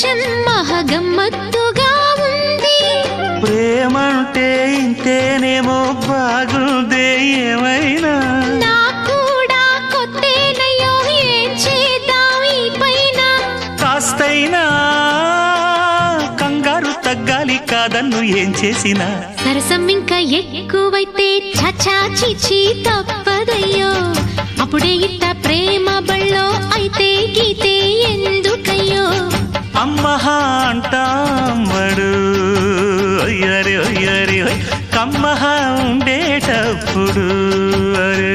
జన్మ గమ్మత్తుగా ఉంది. ప్రేమంటే ఇంతేనేమో బాగుందే ఏమైనా? నాకు కూడా కొత్తేనయ్యో ఏం చేద్దాం ఈ పైన? కాస్తైనా కంగారు తగ్గాలి కాదన్ను ఏం చేసినా? సరసం ఇంకా ఎక్కువైతే చచా చిచి తప్పదయ్యో. అమ్మహ అంటామడు అయ్యరి అయ్యరి కమ్మహ ఉండేటప్పుడు. అరే